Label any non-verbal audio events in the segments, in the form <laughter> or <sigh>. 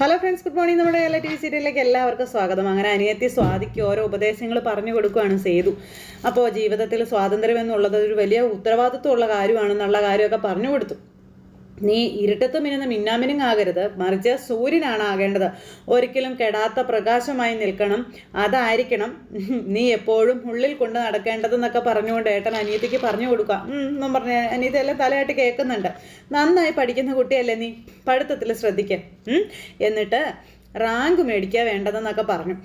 Hello friends good morning നമ്മുടെ എല്ലാ T V സീരിയലിലേക്ക് എല്ലാവർക്കും സ്വാഗതം. അങ്ങനെ അനിയത്തി സ്വാതിക്ക് ഓരോ ഉപദേശങ്ങൾ പറഞ്ഞു കൊടുക്കുകയാണ് സേതു. അപ്പോൾ ജീവിതത്തിൽ സ്വാതന്ത്ര്യം എന്നുള്ളത് ഒരു വലിയ ഉത്തരവാദിത്വമുള്ള കാര്യമാണെന്നുള്ള കാര്യമൊക്കെ പറഞ്ഞു കൊടുത്തു. നീ ഇരുട്ടത്ത് മിന്നുന്ന ആകരുത്. മറിച്ച് സൂര്യനാണ് ആകേണ്ടത്. ഒരിക്കലും കെടാത്ത പ്രകാശമായി നിൽക്കണം. അതായിരിക്കണം. <laughs> നീ എപ്പോഴും ഉള്ളിൽ കൊണ്ട് നടക്കേണ്ടതെന്നൊക്കെ പറഞ്ഞുകൊണ്ട് ഏട്ടൻ അനിയത്തിക്ക് പറഞ്ഞു കൊടുക്കുക. എന്നും പറഞ്ഞ അനിയത്തി എല്ലാം തലയായിട്ട് കേൾക്കുന്നുണ്ട്. നന്നായി പഠിക്കുന്ന കുട്ടിയല്ലേ നീ? പഠിത്തത്തിൽ ശ്രദ്ധിക്കുക എന്നിട്ട് റാങ്ക് മേടിക്കുക വേണ്ടതെന്നൊക്കെ പറഞ്ഞു.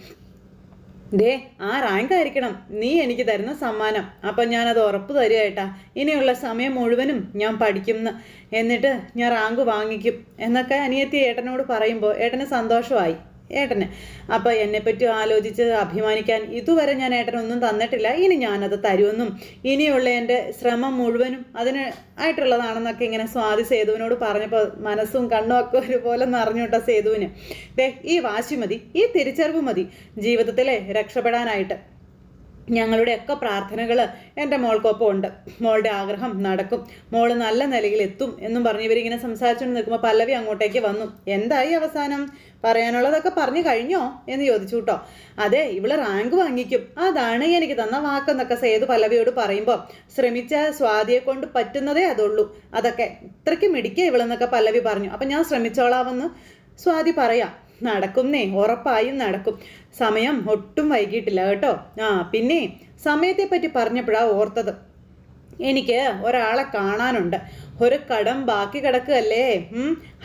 ദേ ആ റാങ്ക് ആയിരിക്കണം. നീ എനിക്ക് തരുന്ന സമ്മാനം. അപ്പം അത് ഉറപ്പ് തരുകേട്ടാ ഇനിയുള്ള സമയം മുഴുവനും ഞാൻ പഠിക്കും എന്നിട്ട് ഞാൻ റാങ്ക് വാങ്ങിക്കും. എന്നൊക്കെ അനിയത്തി ഏട്ടനോട് പറയുമ്പോൾ ഏട്ടന് സന്തോഷമായി. ഏട്ടന്. അപ്പോൾ എന്നെപ്പറ്റി ആലോചിച്ച് അഭിമാനിക്കാൻ ഇതുവരെ ഞാൻ ഏട്ടനൊന്നും തന്നിട്ടില്ല. ഇനി ഞാനത് തരുമെന്നും ഇനിയുള്ള എന്റെ ശ്രമം മുഴുവനും അതിന് ആയിട്ടുള്ളതാണെന്നൊക്കെ ഇങ്ങനെ സ്വാതി സേതുവിനോട് പറഞ്ഞപ്പോൾ മനസ്സും കണ്ണും ഒക്കെ ഒരുപോലെ നിറഞ്ഞു കേട്ടോ സേതുവിന്. ദേ ഈ വാശി മതി ഈ തിരിച്ചറിവ് മതി. ജീവിതത്തിലെ രക്ഷപ്പെടാനായിട്ട്. ഞങ്ങളുടെയൊക്കെ പ്രാർത്ഥനകൾ എന്റെ മോൾക്കൊപ്പം ഉണ്ട് മോളുടെ ആഗ്രഹം നടക്കും. മോൾ നല്ല നിലയിൽ എത്തും എന്നും പറഞ്ഞ് ഇവരിങ്ങനെ സംസാരിച്ചുകൊണ്ട് നിൽക്കുമ്പോൾ പല്ലവി അങ്ങോട്ടേക്ക് വന്നു. എന്തായി അവസാനം? പറയാനുള്ളതൊക്കെ പറഞ്ഞു കഴിഞ്ഞോ? എന്ന് ചോദിച്ചു കേട്ടോ അതെ ഇവൾ റാങ്ക് വാങ്ങിക്കും. അതാണ് എനിക്ക് തന്ന വാക്കെന്നൊക്കെ സേതു പല്ലവിയോട് പറയുമ്പോൾ ശ്രമിച്ച സ്വാതിയെ കൊണ്ട് പറ്റുന്നതേ അതുള്ളൂ. അതൊക്കെ ഇത്രയ്ക്ക് മിടിക്കുക ഇവളെന്നൊക്കെ പല്ലവി പറഞ്ഞു. അപ്പം ഞാൻ ശ്രമിച്ചോളാമെന്ന് സ്വാതി പറയാം. നടക്കുന്നേ ഉറപ്പായും നടക്കും. സമയം ഒട്ടും വൈകിട്ടില്ല കേട്ടോ. ആ പിന്നെ സമയത്തെ പറ്റി പറഞ്ഞപ്പോഴാണ് ഓർത്തത്. എനിക്ക് ഒരാളെ കാണാനുണ്ട്. ഒരു കടം ബാക്കി കിടക്കുകയല്ലേ?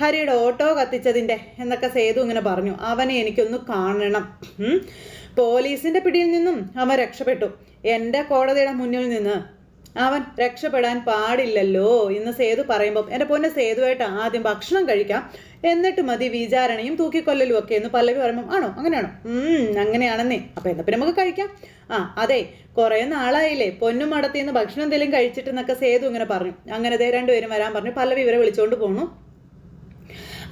ഹരിയുടെ ഓട്ടോ കത്തിച്ചതിന്റെ എന്നൊക്കെ സേതു ഇങ്ങനെ പറഞ്ഞു. അവനെ എനിക്കൊന്ന് കാണണം. ഉം. പോലീസിന്റെ പിടിയിൽ നിന്നും അവൻ രക്ഷപ്പെട്ടു. എന്റെ കോടതിയുടെ മുന്നിൽ നിന്ന് അവൻ രക്ഷപ്പെടാൻ പാടില്ലല്ലോ ഇന്ന് സേതു പറയുമ്പോൾ എന്റെ പൊന്നെ സേതുവായിട്ട് ആദ്യം ഭക്ഷണം കഴിക്കാം. എന്നിട്ട് മതി വിചാരണയും തൂക്കിക്കൊല്ലലും ഒക്കെ എന്ന് പല്ലവി പറയുമ്പോൾ ആണോ? അങ്ങനെയാണോ? അങ്ങനെയാണെന്നേ. അപ്പൊ എന്നാ പിന്നെ നമുക്ക് കഴിക്കാം. ആ അതെ കുറേ നാളായില്ലേ. പൊന്നും മടത്തിൽ നിന്ന് ഭക്ഷണം എന്തെങ്കിലും കഴിച്ചിട്ടെന്നൊക്കെ സേതു ഇങ്ങനെ പറഞ്ഞു. അങ്ങനെ ദേ രണ്ടുപേരും വരാൻ പറഞ്ഞു. പല്ലവി ഇവരെ വിളിച്ചോണ്ട് പോണു.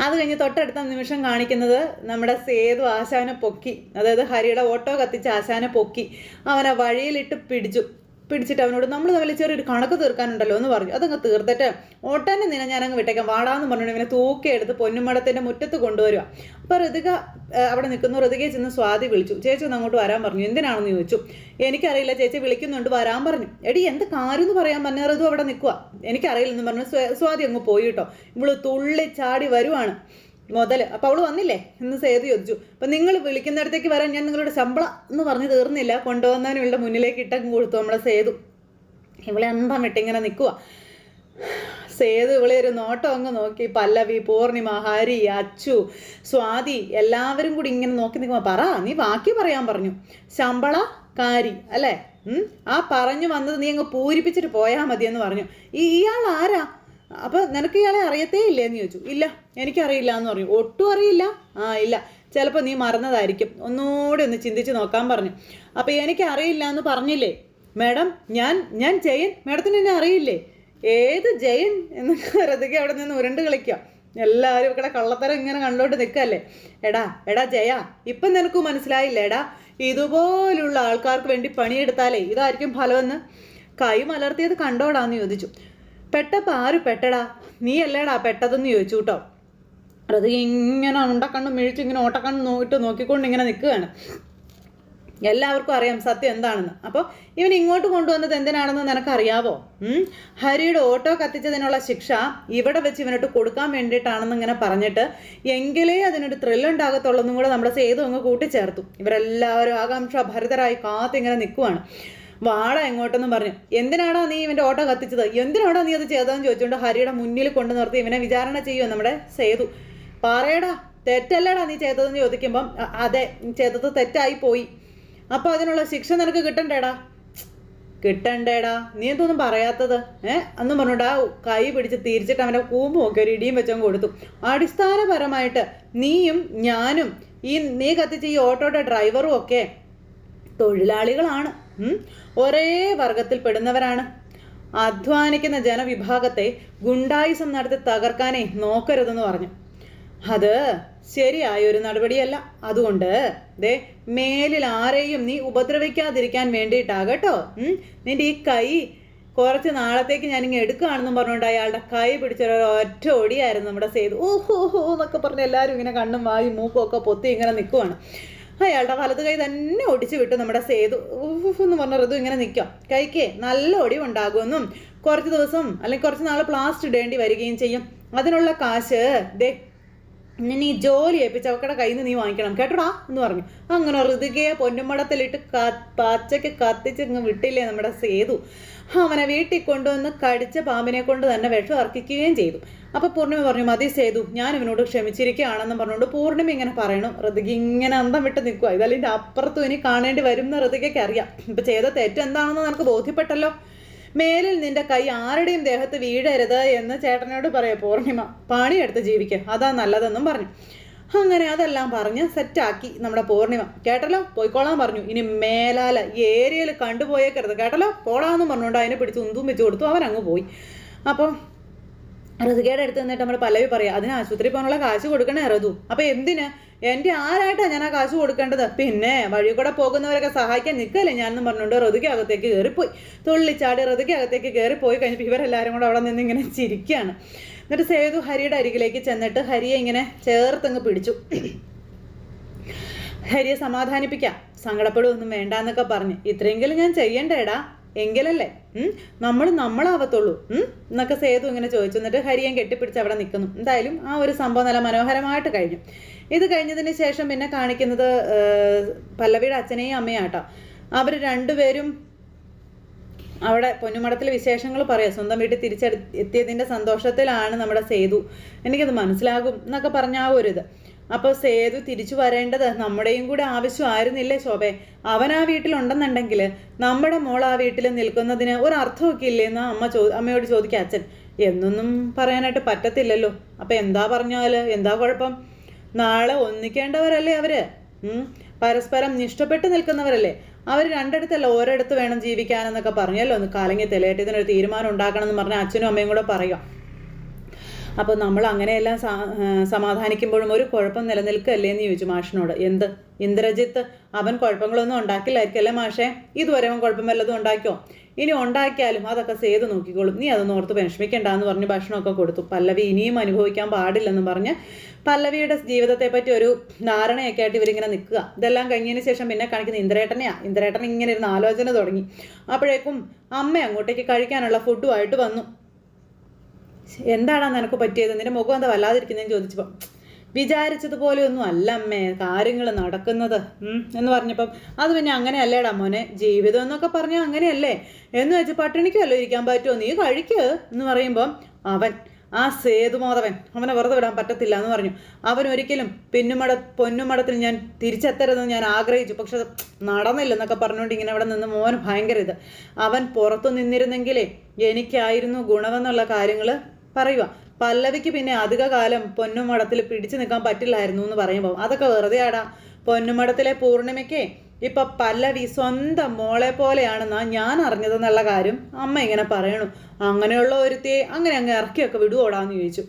അത് കഴിഞ്ഞ് തൊട്ടടുത്ത നിമിഷം കാണിക്കുന്നത് നമ്മുടെ സേതു ആശാനെ പൊക്കി. അതായത് ഹരിയുടെ ഓട്ടോ കത്തിച്ച് ആശാനെ പൊക്കി. അവനെ വഴിയിലിട്ട് പിടിച്ചു. പിടിച്ചിട്ട് അവനോട് നമ്മൾ തമ്മിൽ ചെറിയൊരു കണക്ക് തീർക്കാനുണ്ടല്ലോ എന്ന് പറഞ്ഞു. അതങ്ങ് തീർത്തിട്ട് ഓട്ടന്നെ നിന ഞാനങ്ങ് വിട്ടേക്കാം. വാടാന്ന് പറഞ്ഞു ഇവനെ തൂക്കിയെടുത്ത് പൊന്നുമടത്തിന്റെ മുറ്റത്ത് കൊണ്ടുവരിക അപ്പോൾ ഋതിക അവിടെ നിൽക്കുന്നു. ഋതികയെ ചെന്ന് സ്വാതി വിളിച്ചു. ചേച്ചി ഒന്ന് അങ്ങോട്ട് വരാൻ പറഞ്ഞു. എന്തിനാണെന്ന് ചോദിച്ചു? എനിക്കറിയില്ല ചേച്ചി വിളിക്കുന്നുണ്ട്. വരാൻ പറഞ്ഞു. എടി എന്ത് കാര്യം എന്ന് പറയാൻ പറഞ്ഞ ഋതു? അവിടെ നിൽക്കുക എനിക്കറിയില്ലെന്ന് പറഞ്ഞു. സ്വാതി അങ്ങ് പോയിട്ടോ ഇവൾ തുള്ളി ചാടി വരുവാണ്. മുതൽ അപ്പൊ അവൾ വന്നില്ലേ? എന്ന് സേതു ചോദിച്ചു. അപ്പൊ നിങ്ങൾ വിളിക്കുന്നിടത്തേക്ക് വരാൻ ഞാൻ നിങ്ങളുടെ ശമ്പളം എന്ന് പറഞ്ഞ് തീർന്നില്ല. കൊണ്ടുവന്നവനുള്ള മുന്നിലേക്ക് ഇട്ടങ്ങ് കൊടുത്തു നമ്മളെ സേതു. ഇവളെ അന്തം വിട്ടിങ്ങനെ നിൽക്കുക സേതു ഇവളെ ഒരു നോട്ടം അങ്ങ് നോക്കി. പല്ലവി പൂർണിമ ഹരി അച്ചു സ്വാതി എല്ലാവരും കൂടി ഇങ്ങനെ നോക്കി നിൽക്കുമ്പോൾ പറ നീ ബാക്കി പറയാൻ പറഞ്ഞു. ശമ്പള കാരി അല്ലേ? ആ പറഞ്ഞു വന്നത് നീ അങ്ങ് പൂരിപ്പിച്ചിട്ട് പോയാൽ എന്ന് പറഞ്ഞു. ഈ ഇയാൾ ആരാ? അപ്പൊ നിനക്ക് ഇയാളെ അറിയത്തേ ഇല്ലേ എന്ന് ചോദിച്ചു. ഇല്ല എനിക്കറിയില്ല എന്ന് പറഞ്ഞു. ഒട്ടും അറിയില്ല. ആ ഇല്ല. ചിലപ്പോൾ നീ മറന്നതായിരിക്കും. ഒന്നുകൂടി ഒന്ന് ചിന്തിച്ച് നോക്കാൻ പറഞ്ഞു. അപ്പോൾ എനിക്ക് അറിയില്ല എന്ന് പറഞ്ഞില്ലേ? മാഡം ഞാൻ ഞാൻ ജയൻ. മാഡത്തിന് എന്നെ അറിയില്ലേ? ഏത് ജയൻ എന്ന് കരുതുക അവിടെ നിന്ന് ഉരുണ്ട് കളിക്കാം. എല്ലാവരും ഇവിടെ കള്ളത്തരം ഇങ്ങനെ കണ്ടോണ്ട് നിൽക്കല്ലേ എടാ എടാ ജയ ഇപ്പം നിനക്ക് മനസ്സിലായില്ല? എടാ ഇതുപോലുള്ള ആൾക്കാർക്ക് വേണ്ടി പണിയെടുത്താലേ ഇതായിരിക്കും ഫലമെന്ന്. കൈ മലർത്തിയത് കണ്ടോടാന്ന് ചോദിച്ചു. പെട്ടപ്പോൾ ആര് പെട്ടടാ? നീ അല്ലേടാ പെട്ടതെന്ന് ചോദിച്ചു കേട്ടോ അത് ഇങ്ങനെ ഉണ്ടക്കണ്ണും മിഴിച്ച് ഇങ്ങനെ ഓട്ടക്കണ്ണും നോക്കിട്ട് നോക്കിക്കൊണ്ട് ഇങ്ങനെ നിൽക്കുകയാണ്. എല്ലാവർക്കും അറിയാം സത്യം എന്താണെന്ന്. അപ്പോൾ ഇവൻ ഇങ്ങോട്ട് കൊണ്ടുവന്നത് എന്തിനാണെന്ന് നിനക്കറിയാവോ? ഹരിയുടെ ഓട്ടോ കത്തിച്ചതിനുള്ള ശിക്ഷ ഇവിടെ വെച്ച് ഇവനോട്ട് കൊടുക്കാൻ വേണ്ടിയിട്ടാണെന്ന് ഇങ്ങനെ പറഞ്ഞിട്ട് എങ്കിലേ അതിനൊരു ത്രില്ലുണ്ടാകത്തുള്ളതും കൂടെ നമ്മുടെ സേതു അങ്ങ് കൂട്ടിച്ചേർത്തു. ഇവരെല്ലാവരും ആകാംക്ഷ ഭരിതരായി കാത്തിങ്ങനെ നിൽക്കുവാണ്. വാട എങ്ങോട്ടെന്നും പറഞ്ഞു. എന്തിനാണോ നീ ഇവന്റെ ഓട്ടോ കത്തിച്ചത്? എന്തിനാണോ നീ അത് ചെയ്തതെന്ന് ചോദിച്ചുകൊണ്ട് ഹരിയുടെ മുന്നിൽ കൊണ്ടു നിർത്തി ഇവനെ വിചാരണ ചെയ്യുമോ നമ്മുടെ സേതു? പറയടാ തെറ്റല്ലടാ നീ ചെയ്തതെന്ന് ചോദിക്കുമ്പം "അ- അതെ ചെയ്തത് തെറ്റായി പോയി. അപ്പോൾ അതിനുള്ള ശിക്ഷ നിനക്ക് കിട്ടണ്ടേടാ? കിട്ടണ്ടേടാ. നീ എന്തൊന്നും പറയാത്തത്? ഏ? അന്നും പറഞ്ഞോണ്ട് ആ കൈ പിടിച്ച് തിരിച്ചിട്ട് അവന്റെ കൂമ്പും ഒക്കെ ഒരു ഇടിയും വെച്ചങ്ങ് കൊടുത്തു. അടിസ്ഥാനപരമായിട്ട് നീയും ഞാനും ഈ നീ കത്തിച്ച ഈ ഓട്ടോയുടെ ഡ്രൈവറും ഒക്കെ തൊഴിലാളികളാണ്. ഒരേ വർഗത്തിൽപ്പെടുന്നവരാണ് അധ്വാനിക്കുന്ന ജനവിഭാഗത്തെ ഗുണ്ടായുസം നടത്തി തകർക്കാനേ നോക്കരുതെന്ന് പറഞ്ഞു. അത് ശരിയായ ഒരു നടപടിയല്ല. അതുകൊണ്ട് ദേ മേലിൽ ആരെയും നീ ഉപദ്രവിക്കാതിരിക്കാൻ വേണ്ടിയിട്ടാകട്ടോ നിന്റെ ഈ കൈ കുറച്ച് നാളത്തേക്ക് ഞാനിങ്ങ് എടുക്കുകയാണെന്നും പറഞ്ഞുകൊണ്ട് അയാളുടെ കൈ പിടിച്ചൊരു ഒറ്റ ഒടിയായിരുന്നു നമ്മുടെ സേതു. ഓഹോ ഹോ എന്നൊക്കെ പറഞ്ഞ് എല്ലാവരും ഇങ്ങനെ കണ്ണും വായും മൂക്കും ഒക്കെ പൊത്തി ഇങ്ങനെ നിൽക്കുവാണ് അയാളുടെ വലത് കൈ തന്നെ ഒടിച്ചു വിട്ടു നമ്മുടെ സേതു. എന്ന് പറഞ്ഞ ഋതു ഇങ്ങനെ നിൽക്കാം. കൈക്ക് നല്ല ഒടിവുണ്ടാകുമെന്നും കുറച്ച് ദിവസം അല്ലെങ്കിൽ കുറച്ച് നാൾ പ്ലാസ്റ്റ് ഇടേണ്ടി വരികയും ചെയ്യും. അതിനുള്ള കാശ് ദേ നിന്നെ ഈ ജോലി ഏൽപ്പിച്ച് അവക്കടെ കയ്യിൽ നിന്ന് നീ വാങ്ങിക്കണം. കേട്ടോടാ? എന്ന് പറഞ്ഞു. അങ്ങനെ ഋതികയെ പൊന്നുമടത്തിലിട്ട് ക- കത്തിച്ച് ഇങ്ങ് വിട്ടില്ലേ നമ്മുടെ സേതു? അവനെ വീട്ടിൽ കൊണ്ടുവന്ന് കടിച്ച പാമ്പിനെ കൊണ്ട് തന്നെ വിഷം അർപ്പിക്കുകയും ചെയ്തു. അപ്പൊ പൂർണിമ പറഞ്ഞു മതി സേതു ഞാൻ ഇവനോട് ക്ഷമിച്ചിരിക്കുകയാണെന്ന് പറഞ്ഞുകൊണ്ട് പൂർണിമ ഇങ്ങനെ പറയണു. ഋതിക ഇങ്ങനെ അന്തം വിട്ട് നിൽക്കുക ഇതല്ലെങ്കിൽ അപ്പുറത്തും ഇനി കാണേണ്ടി വരും എന്ന് ഋതികയ്ക്ക് അറിയാം ഇപ്പൊ ചെയ്ത തെറ്റ് എന്താണെന്ന് നിനക്ക് ബോധ്യപ്പെട്ടല്ലോ? മേലിൽ നിന്റെ കൈ ആരുടെയും ദേഹത്ത് വീഴരുത് എന്ന് ചേട്ടനോട് പറയാം പൂർണിമ. പണിയെടുത്ത് ജീവിക്കുക അതാ നല്ലതെന്നും പറഞ്ഞു. അങ്ങനെ അതെല്ലാം പറഞ്ഞ് സെറ്റാക്കി നമ്മുടെ പൂർണിമ. കേട്ടല്ലോ? പോയിക്കോളാൻ പറഞ്ഞു. ഇനി മേലാല ഏരിയയിൽ കണ്ടുപോയേക്കരുത്. കേട്ടല്ലോ? പോളാന്ന് പറഞ്ഞുകൊണ്ട് അതിനെ പിടിച്ച് ഉന്തും വെച്ച് കൊടുത്തു. അവൻ അങ്ങ് പോയി. അപ്പോൾ ഋതുകയുടെ അടുത്ത് നിന്നിട്ട് നമ്മൾ പലവി പറയാം അതിന് ആശുപത്രി പോകാനുള്ള കാശ് കൊടുക്കണേ ഋതു അപ്പൊ എന്തിന്? എന്റെ ആരായിട്ടാണ് ഞാൻ ആ കാശ് കൊടുക്കേണ്ടത്? പിന്നെ വഴി കൂടെ പോകുന്നവരൊക്കെ സഹായിക്കാൻ നിൽക്കല്ലേ ഞാനെന്ന് പറഞ്ഞുകൊണ്ട് ഋതുക അകത്തേക്ക് കയറിപ്പോയി തുള്ളിച്ചാടി ഋതുക അകത്തേക്ക് കയറിപ്പോയി കഴിഞ്ഞപ്പോൾ ഇവരെല്ലാവരും കൂടെ അവിടെ നിന്ന് ഇങ്ങനെ ചിരിക്കുകയാണ് എന്നിട്ട് സേതു ഹരിയുടെ അരികിലേക്ക് ചെന്നിട്ട് ഹരിയെ ഇങ്ങനെ ചേർത്തങ്ങ് പിടിച്ചു. ഹരിയെ സമാധാനിപ്പിക്കാം. സങ്കടപ്പെടുകയൊന്നും വേണ്ടാന്നൊക്കെ പറഞ്ഞ്. ഇത്രയെങ്കിലും ഞാൻ ചെയ്യണ്ടേടാ. എങ്കിലല്ലേ? നമ്മൾ നമ്മളാവത്തുള്ളൂ? എന്നൊക്കെ സേതു ഇങ്ങനെ ചോദിച്ചു. എന്നിട്ട് ഹരിയൻ കെട്ടിപ്പിടിച്ച് അവിടെ നിൽക്കുന്നു എന്തായാലും ആ ഒരു സംഭവം നല്ല മനോഹരമായിട്ട് കഴിഞ്ഞു. ഇത് കഴിഞ്ഞതിന് ശേഷം പിന്നെ കാണിക്കുന്നത് പല്ലവിയുടെ അച്ഛനെയും അമ്മയാട്ടോ അവർ രണ്ടുപേരും അവിടെ പൊന്നുമടത്തിലെ വിശേഷങ്ങൾ പറയാം. സ്വന്തം വീട്ടിൽ തിരിച്ചെടു എത്തിയതിന്റെ സന്തോഷത്തിലാണ് നമ്മുടെ സേതു. എനിക്കത് മനസ്സിലാകും എന്നൊക്കെ പറഞ്ഞ ആ ഒരു ഇത്. അപ്പോൾ സേതു തിരിച്ചു വരേണ്ടത് നമ്മുടെയും കൂടെ ആവശ്യമായിരുന്നില്ലേ ശോഭെ? അവൻ ആ വീട്ടിലുണ്ടെന്നുണ്ടെങ്കിൽ നമ്മുടെ മോൾ ആ വീട്ടിൽ നിൽക്കുന്നതിന് ഒരു അർത്ഥമൊക്കെ ഇല്ലേ എന്ന് അമ്മ ചോ അമ്മയോട് ചോദിക്കുക അച്ഛൻ. എന്നൊന്നും പറയാനായിട്ട് പറ്റത്തില്ലല്ലോ. അപ്പം എന്താ പറഞ്ഞാൽ എന്താ കുഴപ്പം? നാളെ ഒന്നിക്കേണ്ടവരല്ലേ അവർ. പരസ്പരം നിഷ്ഠപ്പെട്ട് നിൽക്കുന്നവരല്ലേ? അവർ രണ്ടിടത്തല്ല ഓരോടത്ത് വേണം ജീവിക്കാനെന്നൊക്കെ പറഞ്ഞല്ലോ. ഒന്ന് കാലങ്ങി തെളിയട്ടെ ഇതിനൊരു തീരുമാനം ഉണ്ടാക്കണം എന്ന് പറഞ്ഞാൽ അച്ഛനും അമ്മയും കൂടെ പറയാം അപ്പോൾ നമ്മൾ അങ്ങനെയെല്ലാം സമാധാനിക്കുമ്പോഴും ഒരു കുഴപ്പം നിലനിൽക്കല്ലേ എന്ന് ചോദിച്ചു മാഷിനോട്. എന്ത്? ഇന്ദ്രജിത്ത് അവൻ കുഴപ്പങ്ങളൊന്നും ഉണ്ടാക്കില്ലായിരിക്കും അല്ലേ മാഷേ? ഇതുവരെ അവൻ കുഴപ്പം വല്ലതും ഉണ്ടാക്കിയോ? ഇനി ഉണ്ടാക്കിയാലും അതൊക്കെ സേതു നോക്കിക്കോളും. നീ അതൊന്നും ഓർത്ത് വിഷമിക്കേണ്ട എന്ന് പറഞ്ഞ് ഭക്ഷണമൊക്കെ കൊടുത്തു. പല്ലവി ഇനിയും അനുഭവിക്കാൻ പാടില്ലെന്ന് പറഞ്ഞ് പല്ലവിയുടെ ജീവിതത്തെ പറ്റി ഒരു ധാരണയൊക്കെ ആയിട്ട് ഇവരിങ്ങനെ നിൽക്കുക. ഇതെല്ലാം കഴിഞ്ഞതിന് ശേഷം പിന്നെ കാണിക്കുന്ന ഇന്ദ്രേട്ടനെയാ. ഇന്ദ്രേട്ടൻ ഇങ്ങനെ ഇരുന്ന് ആലോചന തുടങ്ങി. അപ്പോഴേക്കും അമ്മ അങ്ങോട്ടേക്ക് കഴിക്കാനുള്ള ഫുഡുമായിട്ട് വന്നു. എന്താടാ നിനക്ക് പറ്റിയത്? നിന്റെ മുഖം എന്താ വല്ലാതിരിക്കുന്നതെന്ന് ചോദിച്ചപ്പോൾ വിചാരിച്ചതുപോലെ ഒന്നും അല്ല അമ്മേ കാര്യങ്ങൾ നടക്കുന്നത് എന്ന് പറഞ്ഞപ്പം അത് പിന്നെ അങ്ങനെയല്ലേടാ മോനെ ജീവിതം എന്നൊക്കെ പറഞ്ഞാൽ അങ്ങനെയല്ലേ? എന്ന് വെച്ച് പട്ടിണിക്കുമല്ലോ ഇരിക്കാൻ പറ്റുമോ നീ കഴിക്ക് എന്ന് പറയുമ്പം അവൻ ആ സേതുമാധവൻ അവനെ വെറുതെ വിടാൻ പറ്റത്തില്ല എന്ന് പറഞ്ഞു. അവൻ ഒരിക്കലും പിന്നുമട പൊന്നുമടത്തിൽ ഞാൻ തിരിച്ചെത്തരുതെന്ന് ഞാൻ ആഗ്രഹിച്ചു. പക്ഷെ അത് നടന്നില്ലെന്നൊക്കെ പറഞ്ഞുകൊണ്ട് ഇങ്ങനെ അവിടെ നിന്ന് മോൻ ഭയങ്കര ഇത്. അവൻ പുറത്തു നിന്നിരുന്നെങ്കിലേ എനിക്കായിരുന്നു ഗുണമെന്നുള്ള കാര്യങ്ങൾ പറയുക പല്ലവിക്ക് പിന്നെ അധികകാലം പൊന്നുമടത്തിൽ പിടിച്ചു നിൽക്കാൻ പറ്റില്ലായിരുന്നു എന്ന് പറയുമ്പോൾ അതൊക്കെ വെറുതെ ആടാ പൊന്നുമടത്തിലെ പൂർണിമയ്ക്ക് ഇപ്പൊ പല്ലവി സ്വന്തം മോളെ പോലെയാണെന്നാ ഞാൻ അറിഞ്ഞതെന്നുള്ള കാര്യം അമ്മ ഇങ്ങനെ പറയണു. അങ്ങനെയുള്ള ഒരുത്തിയെ അങ്ങനെ അങ്ങ് ഇറക്കിയൊക്കെ വിടുവോടാന്ന് ചോദിച്ചു.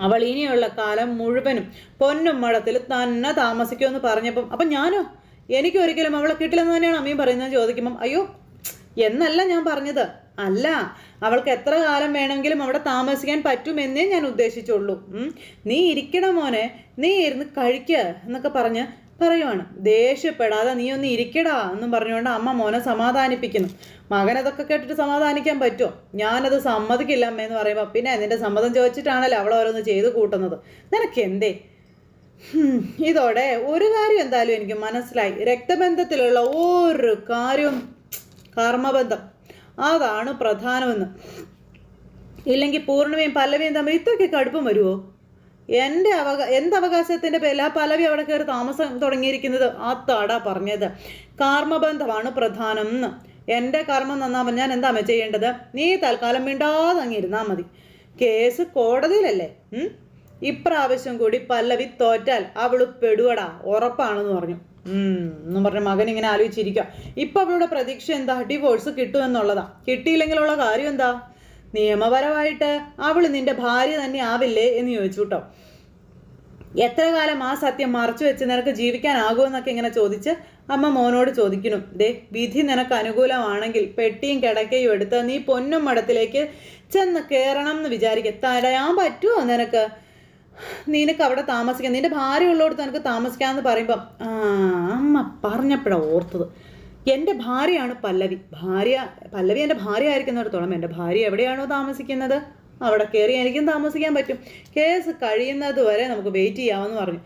അവൾ ഇനിയുള്ള കാലം മുഴുവനും പൊന്നും മടത്തിൽ തന്നെ താമസിക്കുമെന്ന് പറഞ്ഞപ്പം അപ്പം ഞാനോ? എനിക്കൊരിക്കലും അവളെ കിട്ടില്ലെന്ന് തന്നെയാണ് അമ്മയും പറയുന്നത് ചോദിക്കുമ്പം അയ്യോ എന്നല്ല ഞാൻ പറഞ്ഞത്. അല്ല അവൾക്ക് എത്ര കാലം വേണമെങ്കിലും അവിടെ താമസിക്കാൻ പറ്റുമെന്നേ ഞാൻ ഉദ്ദേശിച്ചുള്ളൂ. നീ ഇരിക്കണം മോനെ നീ ഇരുന്ന് കഴിക്കുക എന്നൊക്കെ പറഞ്ഞ് പറയുവാണ്. ദേഷ്യപ്പെടാതെ നീ ഒന്ന് ഇരിക്കടാ എന്നും പറഞ്ഞുകൊണ്ട് അമ്മ മോനെ സമാധാനിപ്പിക്കുന്നു. മകനതൊക്കെ കേട്ടിട്ട് സമാധാനിക്കാൻ പറ്റുമോ? ഞാനത് സമ്മതിക്കില്ല അമ്മ എന്ന് പറയുമ്പോൾ പിന്നെ നിന്റെ സമ്മതം ചോദിച്ചിട്ടാണല്ലോ അവൾ ഓരോന്ന് ചെയ്ത് കൂട്ടുന്നത്. നിനക്ക് എന്തേ ഇതോടെ ഒരു കാര്യം എന്തായാലും എനിക്ക് മനസ്സിലായി. രക്തബന്ധത്തിലുള്ള ഒരു കാര്യവും കർമ്മബന്ധം. അതാണ് പ്രധാനമെന്ന്. ഇല്ലെങ്കിൽ പൂർണിമയും പല്ലവിയും തമ്മിൽ ഇത്രയ്ക്ക് കടുപ്പം വരുമോ എന്റെ അവകാ എന്തവകാശത്തിന്റെ പേരിൽ ആ പലവി അവിടെ കയറി താമസം തുടങ്ങിയിരിക്കുന്നത്? ആ താടാ പറഞ്ഞത്. കർമ്മബന്ധമാണ് പ്രധാനം എന്റെ കർമ്മം നന്നാവാൻ ഞാൻ എന്താ ചെയ്യേണ്ടത്? നീ തൽക്കാലം മിണ്ടാതെ അങ്ങിരുന്നാൽ മതി. കേസ് കോടതിയിലല്ലേ? ഇപ്രാവശ്യം കൂടി പല്ലവി തോറ്റാൽ അവൾ പെടുവടാ. ഉറപ്പാണെന്ന് പറഞ്ഞു. എന്നും പറഞ്ഞ മകൻ ഇങ്ങനെ ആലോചിച്ചിരിക്കുക ഇപ്പൊ അവളുടെ പ്രതീക്ഷ എന്താ? ഡിവോഴ്സ് കിട്ടുമെന്നുള്ളതാ കിട്ടിയില്ലെങ്കിലുള്ള കാര്യം എന്താ? നിയമപരമായിട്ട് അവൾ നിന്റെ ഭാര്യ തന്നെ ആവില്ലേ എന്ന് ചോദിച്ചു കേട്ടോ എത്ര കാലം ആ സത്യം മറച്ചു വെച്ച് നിനക്ക് ജീവിക്കാനാകുമെന്നൊക്കെ ഇങ്ങനെ ചോദിച്ച് അമ്മ മോനോട് ചോദിക്കുന്നു. ദേ വിധി നിനക്ക് അനുകൂലമാണെങ്കിൽ പെട്ടിയും കിടക്കയും എടുത്ത് നീ പൊന്നും മഠത്തിലേക്ക് ചെന്ന് കയറണം എന്ന് വിചാരിക്കുക തടയാൻ പറ്റുമോ നിനക്ക്? നിനക്ക് അവിടെ താമസിക്കാം നിന്റെ ഭാര്യ ഉള്ളോടത്ത് നിനക്ക് താമസിക്കാമെന്ന് പറയുമ്പം അമ്മ പറഞ്ഞപ്പോഴാണ് ഓർത്തത്. എന്റെ ഭാര്യയാണ് പല്ലവി. ഭാര്യ പല്ലവി എന്റെ ഭാര്യ ആയിരിക്കുന്നിടത്തോളം എന്റെ ഭാര്യ എവിടെയാണോ താമസിക്കുന്നത്? അവിടെ കയറി എനിക്കും താമസിക്കാൻ പറ്റും. കേസ് കഴിയുന്നത് വരെ നമുക്ക് വെയിറ്റ് ചെയ്യാമെന്ന് പറഞ്ഞു.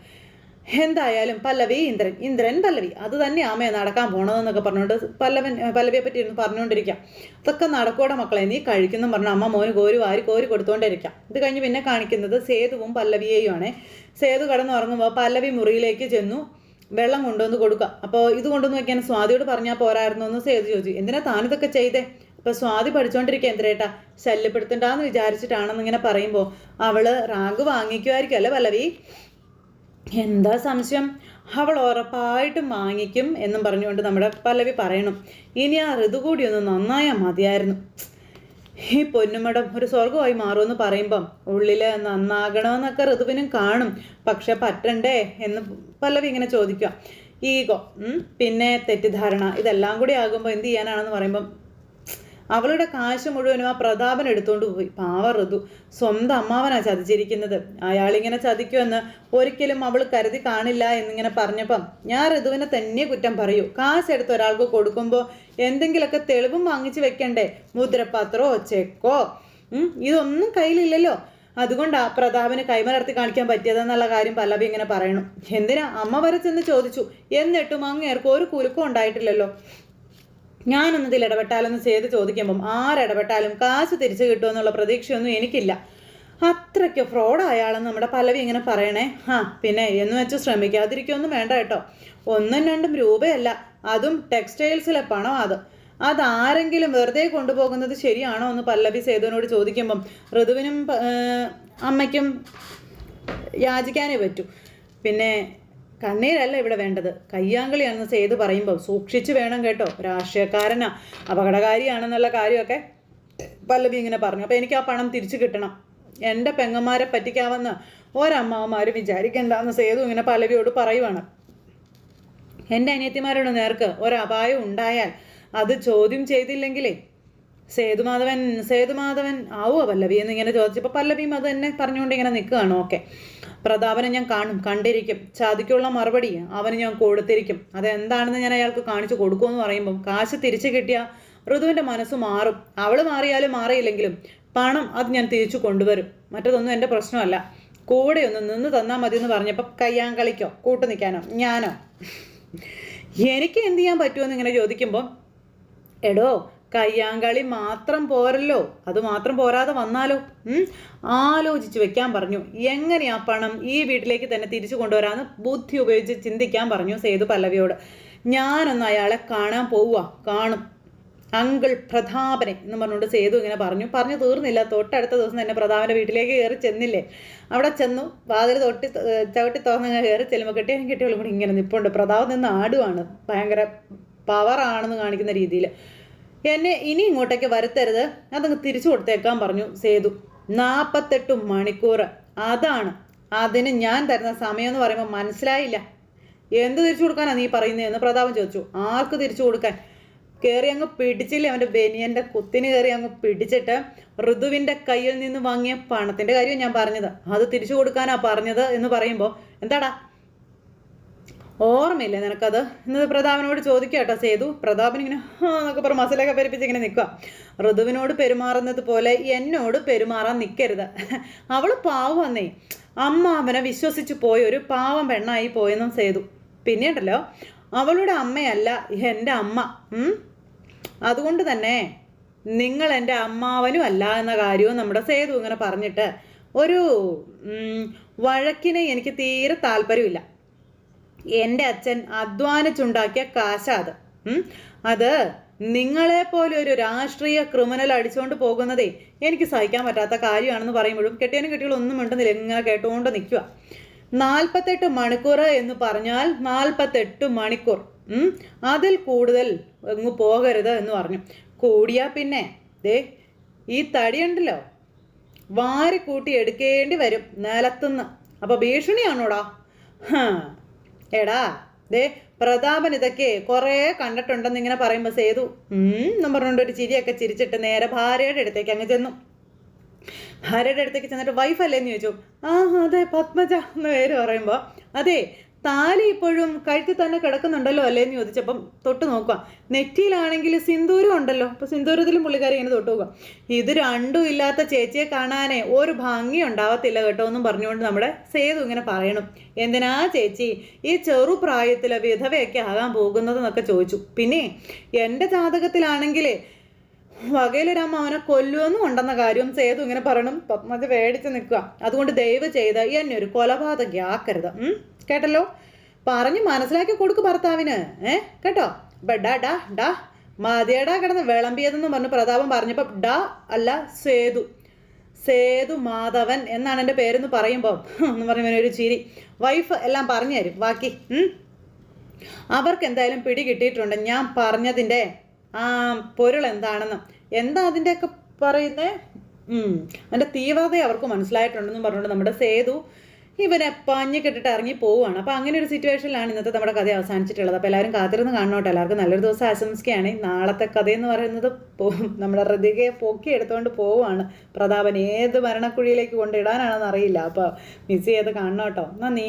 എന്തായാലും പല്ലവി ഇന്ദ്രൻ. ഇന്ദ്രൻ പല്ലവി. അത് തന്നെ ആമയെ നടക്കാൻ പോണതെന്നൊക്കെ പറഞ്ഞുകൊണ്ട് പല്ലവൻ പല്ലവിയെ പറ്റി ഇരുന്ന് പറഞ്ഞുകൊണ്ടിരിക്കാം. അതൊക്കെ നടക്കൂടെ മക്കളെ നീ കഴിക്കുന്നു പറഞ്ഞ അമ്മ മോന് കോരി വാരി കോരി കൊടുത്തുകൊണ്ടിരിക്കാം ഇത് കഴിഞ്ഞ് പിന്നെ കാണിക്കുന്നത് സേതുവും പല്ലവിയെയുമാണ്. സേതു കടന്നുറങ്ങുമ്പോൾ പല്ലവി മുറിയിലേക്ക് ചെന്നു. വെള്ളം കൊണ്ടുവന്ന് കൊടുക്കുക അപ്പോൾ ഇത് കൊണ്ടുവന്ന് വെക്കാൻ സ്വാതിയോട് പറഞ്ഞാൽ പോരായിരുന്നു എന്ന് സേതു ചോദിച്ചു. എന്തിനാ താനിതൊക്കെ ചെയ്തേ? ഇപ്പൊ സ്വാതി പഠിച്ചോണ്ടിരിക്കുക എന്തിനേട്ടാ ശല്യപ്പെടുത്തണ്ടെന്ന് വിചാരിച്ചിട്ടാണെന്ന് ഇങ്ങനെ പറയുമ്പോൾ അവൾ റാങ്ക് വാങ്ങിക്കുമായിരിക്കും അല്ലേ പല്ലവി? എന്താ സംശയം? അവൾ ഉറപ്പായിട്ടും വാങ്ങിക്കും എന്നും പറഞ്ഞുകൊണ്ട് നമ്മുടെ പല്ലവി പറയണം. ഇനി ആ ഋതു കൂടി ഒന്ന് നന്നായാൽ മതിയായിരുന്നു. ഈ പൊന്നുമടം ഒരു സ്വർഗമായി മാറുമെന്ന് പറയുമ്പം ഉള്ളിൽ നന്നാകണമെന്നൊക്കെ ഋതുവിനും കാണും. പക്ഷെ പറ്റണ്ടേ എന്ന് പല്ലവി ഇങ്ങനെ ചോദിക്കുക. ഈഗോ പിന്നെ തെറ്റിദ്ധാരണ ഇതെല്ലാം കൂടി ആകുമ്പോൾ എന്ത് ചെയ്യാനാണെന്ന് പറയുമ്പം അവളുടെ കാശ് മുഴുവനും ആ പ്രതാപൻ എടുത്തുകൊണ്ട് പോയി. പാവ ഋതു. സ്വന്തം അമ്മാവനാ ചതിച്ചിരിക്കുന്നത്. അയാളിങ്ങനെ ചതിക്കുമെന്ന് ഒരിക്കലും അവൾ കരുതി കാണില്ല എന്നിങ്ങനെ പറഞ്ഞപ്പം ഞാൻ ഋതുവിനെ തന്നെ കുറ്റം പറയൂ. കാശ് എടുത്ത് ഒരാൾക്ക് കൊടുക്കുമ്പോൾ എന്തെങ്കിലുമൊക്കെ തെളിവും വാങ്ങിച്ചു വെക്കണ്ടേ? മുദ്രപാത്രോ ചെക്കോ? ഇതൊന്നും കയ്യിലില്ലല്ലോ. അതുകൊണ്ടാ പ്രതാപന് കൈമലർത്തി കാണിക്കാൻ പറ്റിയതെന്നുള്ള കാര്യം പല്ലവി ഇങ്ങനെ പറയണം. എന്തിനാ അമ്മ വരെ ചെന്ന് ചോദിച്ചു? എന്നിട്ടും അങ്ങേർക്ക് ഒരു കുലുക്കം ഉണ്ടായിട്ടില്ലല്ലോ. ഞാനൊന്നതിൽ ഇടപെട്ടാലെന്ന് ചെയ്ത് ചോദിക്കുമ്പം ആരിടപെട്ടാലും കാശ് തിരിച്ചു കിട്ടുമെന്നുള്ള പ്രതീക്ഷയൊന്നും എനിക്കില്ല. അത്രയ്ക്ക് ഫ്രോഡ് അയാളെന്ന് നമ്മുടെ പലവി ഇങ്ങനെ പറയണേ. ആ പിന്നെ എന്ന് വെച്ച് ശ്രമിക്കാതിരിക്കൊന്നും വേണ്ട കേട്ടോ. ഒന്നും രണ്ടും രൂപയല്ല. അതും ടെക്സ്റ്റൈൽസിലെ പണം അത്. അതാരെങ്കിലും വെറുതെ കൊണ്ടുപോകുന്നത് ശരിയാണോ എന്ന് പല്ലവി സേതുവിനോട് ചോദിക്കുമ്പം ഋതുവിനും അമ്മയ്ക്കും യാചിക്കാനേ പറ്റൂ. പിന്നെ കണ്ണീരല്ല ഇവിടെ വേണ്ടത്. കയ്യാങ്കളിയാണെന്ന് ചെയ്ത് പറയുമ്പോൾ സൂക്ഷിച്ചു വേണം കേട്ടോ. രാഷ്ട്രീയക്കാരനാ അപകടകാരിയാണെന്നുള്ള കാര്യമൊക്കെ പല്ലവി ഇങ്ങനെ പറഞ്ഞു. അപ്പോൾ എനിക്ക് ആ പണം തിരിച്ചു കിട്ടണം. എന്റെ പെങ്ങന്മാരെ പറ്റിക്കാമെന്ന് ഒരമ്മമാരും വിചാരിക്കണ്ടെന്ന് സേതു ഇങ്ങനെ പല്ലവിയോട് പറയുവാണ്. എന്റെ അനിയത്തിമാരോട് നേർക്ക് ഒരപായം ഉണ്ടായാൽ അത് ചോദ്യം ചെയ്തില്ലെങ്കിലേ സേതുമാധവൻ സേതുമാധവൻ ആവുമോ പല്ലവി എന്നിങ്ങനെ ചോദിച്ചപ്പോൾ പല്ലവിയും അത് തന്നെ പറഞ്ഞുകൊണ്ട് ഇങ്ങനെ നിൽക്കുകയാണ്. ഓക്കെ. പ്രതാപനെ ഞാൻ കാണും കണ്ടിരിക്കും. ചതിക്കുള്ള മറുപടി അവന് ഞാൻ കൊടുത്തിരിക്കും. അതെന്താണെന്ന് ഞാൻ അയാൾക്ക് കാണിച്ചു കൊടുക്കുമെന്ന് പറയുമ്പം കാശ് തിരിച്ചു കിട്ടിയ ഋതുവിന്റെ മനസ്സ് മാറും. അവൾ മാറിയാലും മാറിയില്ലെങ്കിലും പണം അത് ഞാൻ തിരിച്ചു കൊണ്ടുവരും. മറ്റതൊന്നും എന്റെ പ്രശ്നമല്ല. കൂടെ ഒന്ന് നിന്ന് തന്നാൽ മതി എന്ന് പറഞ്ഞപ്പോൾ കയ്യാങ്കളിക്കോ കൂട്ടു നിൽക്കാനോ? ഞാനോ? എനിക്ക് എന്ത് ചെയ്യാൻ പറ്റുമെന്ന് ഇങ്ങനെ ചോദിക്കുമ്പോൾ എടോ കയ്യാങ്കളി മാത്രം പോരല്ലോ. അത് മാത്രം പോരാതെ വന്നാലോ? ആലോചിച്ച് വെക്കാൻ പറഞ്ഞു. എങ്ങനെയാ പണം ഈ വീട്ടിലേക്ക് തന്നെ തിരിച്ചു കൊണ്ടുവരാന്ന് ബുദ്ധി ഉപയോഗിച്ച് ചിന്തിക്കാൻ പറഞ്ഞു സേതു പല്ലവിയോട്. ഞാനൊന്ന് അയാളെ കാണാൻ പോവുക കാണും. അങ്കിൾ പ്രതാപനെ എന്ന് പറഞ്ഞുകൊണ്ട് സേതു ഇങ്ങനെ പറഞ്ഞു. പറഞ്ഞു തീർന്നില്ല. തൊട്ടടുത്ത ദിവസം തന്നെ പ്രതാപന്റെ വീട്ടിലേക്ക് കയറി ചെന്നില്ലേ? അവിടെ ചെന്നു. വാതിൽ തൊട്ടി ചവിട്ടി തുറന്ന് കയറി ചെല്ലുമ്പോൾ കെട്ടിയാലും കെട്ടികളും കൂടി ഇങ്ങനെ നിപ്പുണ്ട്. പ്രതാപം നിന്ന് ആടുവാണ്. ഭയങ്കര പവറാണെന്ന് കാണിക്കുന്ന രീതിയിൽ എന്നെ ഇനി ഇങ്ങോട്ടേക്ക് വരുത്തരുത്. അതങ്ങ് തിരിച്ചു കൊടുത്തേക്കാൻ പറഞ്ഞു സേതു. നാൽപ്പത്തെട്ട് മണിക്കൂർ. അതാണ്. അതിന് ഞാൻ തരുന്ന സമയം എന്ന് പറയുമ്പോൾ മനസ്സിലായില്ല. എന്ത് തിരിച്ചു കൊടുക്കാനാണ് നീ പറയുന്നതെന്ന് പ്രതാപം ചോദിച്ചു. ആർക്ക് തിരിച്ചു കൊടുക്കാൻ? കയറി അങ്ങ് പിടിച്ചില്ലേ അവന്റെ ബനിയന്റെ കുത്തിന് കയറി അങ്ങ് പിടിച്ചിട്ട് ഋതുവിന്റെ കയ്യിൽ നിന്ന് വാങ്ങിയ പണത്തിന്റെ കാര്യം ഞാൻ പറഞ്ഞത്. അത് തിരിച്ചു കൊടുക്കാനാ പറഞ്ഞത് എന്ന് പറയുമ്പോൾ എന്താടാ? ഓർമ്മയില്ലേ നിനക്കത്? എന്നത് പ്രതാപനോട് ചോദിക്കുക കേട്ടോ സേതു. പ്രതാപൻ ഇങ്ങനെ എന്നൊക്കെ പറഞ്ഞ് മസിലൊക്കെ പെരുപ്പിച്ച് ഇങ്ങനെ നിൽക്കുക ഋതുവിനോട് പെരുമാറുന്നത് പോലെ എന്നോട് പെരുമാറാൻ നിൽക്കരുത് അവൾ പാവന്നേ അമ്മ അവനെ വിശ്വസിച്ച് പോയി ഒരു പാവം പെണ്ണായി പോയെന്നും സേതു. പിന്നീടല്ലോ അവളുടെ അമ്മയല്ല എന്റെ അമ്മ. അതുകൊണ്ട് തന്നെ നിങ്ങൾ എന്റെ അമ്മാവനും അല്ല എന്ന കാര്യവും നമ്മുടെ സേതു ഇങ്ങനെ പറഞ്ഞിട്ട് ഒരു വഴക്കിനെ എനിക്ക് തീരെ താല്പര്യമില്ല. എന്റെ അച്ഛൻ അധ്വാനിച്ചുണ്ടാക്കിയ കാശാത്. അത് നിങ്ങളെ പോലെ ഒരു രാഷ്ട്രീയ ക്രിമിനൽ അടിച്ചുകൊണ്ട് പോകുന്നതേ എനിക്ക് സഹിക്കാൻ പറ്റാത്ത കാര്യമാണെന്ന് പറയുമ്പോഴും കെട്ടിയനും കെട്ടികളും ഒന്നും ഉണ്ടെന്നില്ല ഇങ്ങനെ കേട്ടുകൊണ്ട് നിൽക്കുക നാൽപ്പത്തെട്ട് മണിക്കൂർ എന്ന് പറഞ്ഞാൽ നാൽപ്പത്തെട്ട് മണിക്കൂർ. അതിൽ കൂടുതൽ അങ്ങ് പോകരുത് എന്ന് പറഞ്ഞു. കൂടിയാ പിന്നെ. ദേ ഈ തടിയുണ്ടല്ലോ. വാരി കൂട്ടി എടുക്കേണ്ടി വരും നിലത്തുനിന്ന്. അപ്പോൾ ഭീഷണിയാണോടാ? ഹാ. എടാ ദേ പ്രതാപൻ ഇതൊക്കെ കുറേ കണ്ടിട്ടുണ്ടെന്ന് ഇങ്ങനെ പറയുമ്പോൾ സേതു എന്നും പറഞ്ഞുകൊണ്ട് ഒരു ചിരിയൊക്കെ ചിരിച്ചിട്ട് നേരെ ഭാര്യയുടെ അടുത്തേക്ക് അങ്ങ് ചെന്നു. ഭാര്യയുടെ അടുത്തേക്ക് ചെന്നിട്ട് വൈഫല്ലേ എന്ന് ചോദിച്ചു. ആ അതെ പത്മജ എന്ന് പേര് പറയുമ്പോൾ അതെ താലി ഇപ്പോഴും കഴുത്തിൽ തന്നെ കിടക്കുന്നുണ്ടല്ലോ അല്ലേ എന്ന് ചോദിച്ചപ്പം തൊട്ട് നോക്കുക. നെറ്റിയിലാണെങ്കിൽ സിന്ദൂരം ഉണ്ടല്ലോ. അപ്പോൾ സിന്ദൂരത്തിലും പുള്ളിക്കാരി ഇങ്ങനെ തൊട്ട് നോക്കുക. ഇത് രണ്ടും ഇല്ലാത്ത ചേച്ചിയെ കാണാനേ ഒരു ഭംഗി ഉണ്ടാവത്തില്ല കേട്ടോ എന്നും പറഞ്ഞുകൊണ്ട് നമ്മുടെ സേതു ഇങ്ങനെ പറയണം. എന്തിനാ ചേച്ചി? ഈ ചെറുപ്രായത്തിൽ വിധവയൊക്കെ ആകാൻ പോകുന്നതെന്നൊക്കെ ചോദിച്ചു. പിന്നെ എന്റെ ജാതകത്തിലാണെങ്കിലേ വകയിലൊരമ്മ അവനെ കൊല്ലുമെന്നും ഉണ്ടെന്ന കാര്യം സേതു ഇങ്ങനെ പറയണം. പത്മജ പേടിച്ച് നിൽക്കുക. അതുകൊണ്ട് ദയവ് ചെയ്ത് എന്നെ ഒരു കൊലപാതകയാക്കരുത്? കേട്ടല്ലോ? പറഞ്ഞ് മനസ്സിലാക്കി കൊടുക്ക് ഭർത്താവിന്. ഏ? കേട്ടോ? ഡാ ഡാ ഡാ. മതിയടാ കിടന്ന് വിളമ്പിയതെന്ന് പറഞ്ഞു പ്രതാപം പറഞ്ഞപ്പോൾ ഡാ അല്ല സേതു. സേതു മാധവൻ എന്നാണ് എന്റെ പേരെന്ന് പറയുമ്പോൾ എന്ന് പറയുമ്പോൾ ഒരു ചിരി. വൈഫ് എല്ലാം പറഞ്ഞു തരും. ബാക്കി അവർക്ക് എന്തായാലും പിടി കിട്ടിയിട്ടുണ്ട്. ഞാൻ പറഞ്ഞതിന്റെ ആ പൊരുൾ എന്താണെന്ന്. എന്താ അതിന്റെയൊക്കെ പറയുന്നത് അതിന്റെ തീവ്രത അവർക്ക് മനസ്സിലായിട്ടുണ്ടെന്നും പറഞ്ഞുകൊണ്ട് നമ്മുടെ സേതു ഇവനെ പഞ്ഞി കെട്ടിട്ട് ഇറങ്ങി പോവുകയാണ്. അപ്പോൾ അങ്ങനെ ഒരു സിറ്റുവേഷനിലാണ് ഇന്നത്തെ നമ്മുടെ കഥ അവസാനിച്ചിട്ടുള്ളത്. അപ്പോൾ എല്ലാവരും കാത്തിരുന്ന് കാണണോട്ടെ. എല്ലാവർക്കും നല്ലൊരു ദിവസം ആശംസിക്കുകയാണ്. നാളത്തെ കഥയെന്ന് പറയുന്നത് നമ്മുടെ ഹൃദയെ പൊക്കി എടുത്തുകൊണ്ട് പോവുകയാണ്. പ്രതാപൻ ഏത് മരണക്കുഴിയിലേക്ക് കൊണ്ടിടാനാണെന്ന് അറിയില്ല. അപ്പോൾ മിസ് ചെയ്ത് കാണണോട്ടോ. നന്ദി.